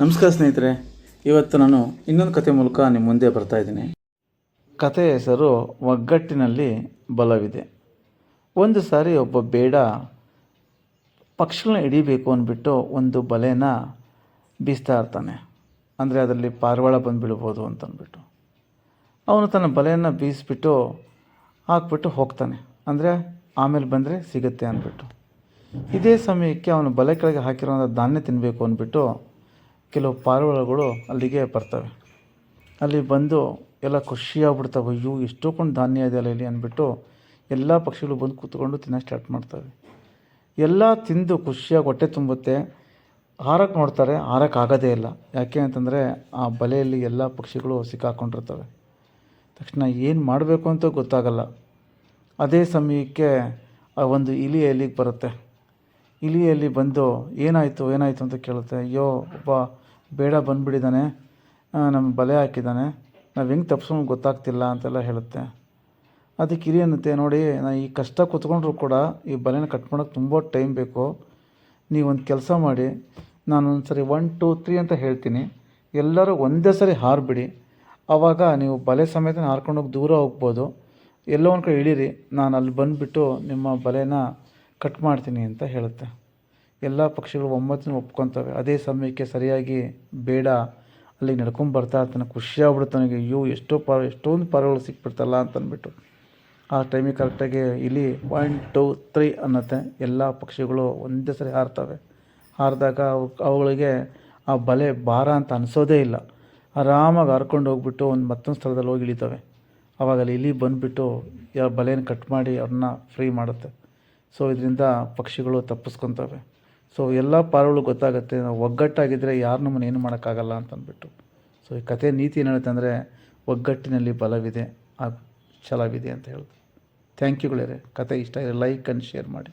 ನಮಸ್ಕಾರ ಸ್ನೇಹಿತರೆ, ಇವತ್ತು ನಾನು ಇನ್ನೊಂದು ಕತೆ ಮೂಲಕ ನಿಮ್ಮ ಮುಂದೆ ಬರ್ತಾ ಇದ್ದೀನಿ. ಕತೆ ಹೆಸರು ಒಗ್ಗಟ್ಟಿನಲ್ಲಿ ಬಲವಿದೆ. ಒಂದು ಸಾರಿ ಒಬ್ಬ ಬೇಡ ಪಕ್ಷಿಗಳನ್ನ ಹಿಡಿಬೇಕು ಅಂದ್ಬಿಟ್ಟು ಒಂದು ಬಲೆನ ಬೀಸ್ತಾ ಇರ್ತಾನೆ. ಅಂದರೆ ಅದರಲ್ಲಿ ಪಾರಿವಾಳ ಬಂದು ಅಂತಂದ್ಬಿಟ್ಟು ಅವನು ತನ್ನ ಬಲೆಯನ್ನು ಬೀಸಿಬಿಟ್ಟು ಹಾಕ್ಬಿಟ್ಟು ಹೋಗ್ತಾನೆ. ಅಂದರೆ ಆಮೇಲೆ ಬಂದರೆ ಸಿಗುತ್ತೆ ಅಂದ್ಬಿಟ್ಟು. ಇದೇ ಸಮಯಕ್ಕೆ ಅವನು ಬಲೆ ಕೆಳಗೆ ಹಾಕಿರೋ ಧಾನ್ಯ ತಿನ್ನಬೇಕು ಅಂದ್ಬಿಟ್ಟು ಕೆಲವು ಪಾರಿವಾಳಗಳು ಅಲ್ಲಿಗೆ ಬರ್ತವೆ. ಅಲ್ಲಿ ಬಂದು ಎಲ್ಲ ಖುಷಿಯಾಗ್ಬಿಡ್ತಾವೆ. ಅಯ್ಯೋ ಎಷ್ಟೊಂದು ಧಾನ್ಯ ಇದೆ ಇಲ್ಲಿ ಅಂದ್ಬಿಟ್ಟು ಎಲ್ಲ ಪಕ್ಷಿಗಳು ಬಂದು ಕೂತ್ಕೊಂಡು ತಿನ್ನೋಕೆ ಸ್ಟಾರ್ಟ್ ಮಾಡ್ತವೆ. ಎಲ್ಲ ತಿಂದು ಖುಷಿಯಾಗಿ ಹೊಟ್ಟೆ ತುಂಬುತ್ತೆ. ಹಾರಕ್ಕೆ ನೋಡ್ತಾರೆ ಹಾರಕ್ಕೆ ಆಗೋದೇ ಇಲ್ಲ. ಯಾಕೆ ಅಂತಂದರೆ ಆ ಬಲೆಯಲ್ಲಿ ಎಲ್ಲ ಪಕ್ಷಿಗಳು ಸಿಕ್ಕಾಕೊಂಡಿರ್ತವೆ. ತಕ್ಷಣ ಏನು ಮಾಡಬೇಕು ಅಂತ ಗೊತ್ತಾಗಲ್ಲ. ಅದೇ ಸಮಯಕ್ಕೆ ಆ ಒಂದು ಇಲಿ ಎಲಿಗೆ ಬರುತ್ತೆ? ಇಲಿಯಲ್ಲಿ ಬಂದು ಏನಾಯಿತು ಏನಾಯಿತು ಅಂತ ಕೇಳುತ್ತೆ. ಅಯ್ಯೋ, ಒಬ್ಬ ಬೇಡ ಬಂದುಬಿಟ್ಟಿದ್ದಾನೆ. ನಮ್ಮ ಬಲೆ ಹಾಕಿದ್ದಾನೆ. ನಾವು ಹೆಂಗೆ ತಪ್ಪಿಸೋದು ಗೊತ್ತಾಗ್ತಿಲ್ಲ ಅಂತೆಲ್ಲ ಹೇಳುತ್ತೆ. ಅದಕ್ಕೆ ಇಲಿ ಅನ್ನುತ್ತೆ ನೋಡಿ ನಾನು ಈ ಕಷ್ಟ ಕೂತ್ಕೊಂಡ್ರು ಕೂಡ ಈ ಬಲೆನ ಕಟ್ ಮಾಡೋಕ್ಕೆ ತುಂಬ ಟೈಮ್ ಬೇಕು. ನೀವೊಂದು ಕೆಲಸ ಮಾಡಿ ನಾನು ಒಂದು ಸರಿ ಒನ್ ಟೂ ತ್ರೀ ಅಂತ ಹೇಳ್ತೀನಿ. ಎಲ್ಲರೂ ಒಂದೇ ಸರಿ ಹಾರಿಬಿಡಿ. ಆವಾಗ ನೀವು ಬಲೆ ಸಮೇತ ಹಾರ್ಕೊಂಡೋಗಿ ದೂರ ಹೋಗ್ಬೋದು. ಎಲ್ಲೋ ಒಂದು ಕಡೆ ಇಳೀರಿ. ನಾನು ಅಲ್ಲಿ ಬಂದುಬಿಟ್ಟು ನಿಮ್ಮ ಬಲೆನ ಕಟ್ ಮಾಡ್ತೀನಿ ಅಂತ ಹೇಳುತ್ತೆ. ಎಲ್ಲ ಪಕ್ಷಿಗಳು ಒಮ್ಮತನ ಒಪ್ಕೊತವೆ. ಅದೇ ಸಮಯಕ್ಕೆ ಸರಿಯಾಗಿ ಬೇಡ. ಅಲ್ಲಿ ನಡ್ಕೊಂಡು ಬರ್ತಾ ಇರ್ತಾನೆ. ಖುಷಿಯಾಗ್ಬಿಡುತ್ತೆ ನನಗೆ ಅಯ್ಯೋ, ಎಷ್ಟೋ ಪ ಎಷ್ಟೊಂದು ಪರಗಳು ಸಿಕ್ಬಿಡ್ತಲ್ಲ ಅಂತ ಅಂದ್ಬಿಟ್ಟು ಆ ಟೈಮಿಗೆ ಕರೆಕ್ಟಾಗಿ ಇಲಿ ಒನ್ ಟೂ ತ್ರೀ ಅನ್ನತ್ತೆ. ಎಲ್ಲ ಪಕ್ಷಿಗಳು ಒಂದೇ ಸರಿ ಹಾರ್ತವೆ. ಹಾರಿದಾಗ ಅವು, ಅವುಗಳಿಗೆ ಆ ಬಲೆ ಭಾರ ಅಂತ ಅನಿಸೋದೇ ಇಲ್ಲ. ಆರಾಮಾಗಿ ಹಾರ್ಕೊಂಡು ಹೋಗ್ಬಿಟ್ಟು ಒಂದು ಮತ್ತೊಂದು ಸ್ಥಳದಲ್ಲಿ ಹೋಗಿ ಇಳಿತವೆ. ಆವಾಗ ಅಲ್ಲಿ ಇಲಿ ಬಂದುಬಿಟ್ಟು ಬಲೆಯನ್ನು ಕಟ್ ಮಾಡಿ ಅವ್ರನ್ನ ಫ್ರೀ ಮಾಡುತ್ತೆ. ಸೊ ಇದರಿಂದ ಪಕ್ಷಿಗಳು ತಪ್ಪಿಸ್ಕೊತವೆ. ಸೊ ಎಲ್ಲ ಪಾರುಗಳು ಗೊತ್ತಾಗುತ್ತೆ. ನಾವು ಒಗ್ಗಟ್ಟಾಗಿದ್ದರೆ ಯಾರು ನಮ್ಮನ್ನು ಏನು ಮಾಡೋಕ್ಕಾಗಲ್ಲ ಅಂತಂದ್ಬಿಟ್ಟು. ಸೊ ಈ ಕಥೆ ನೀತಿ ಏನು ಹೇಳುತ್ತೆ ಅಂದರೆ ಒಗ್ಗಟ್ಟಿನಲ್ಲಿ ಬಲವಿದೆ, ಆ ಛಲವಿದೆ ಅಂತ ಹೇಳುತ್ತೆ. ಥ್ಯಾಂಕ್ ಯುಗಳೇ ಕತೆ ಇಷ್ಟ ಆದರೆ ಲೈಕ್ ಆ್ಯಂಡ್ ಶೇರ್ ಮಾಡಿ.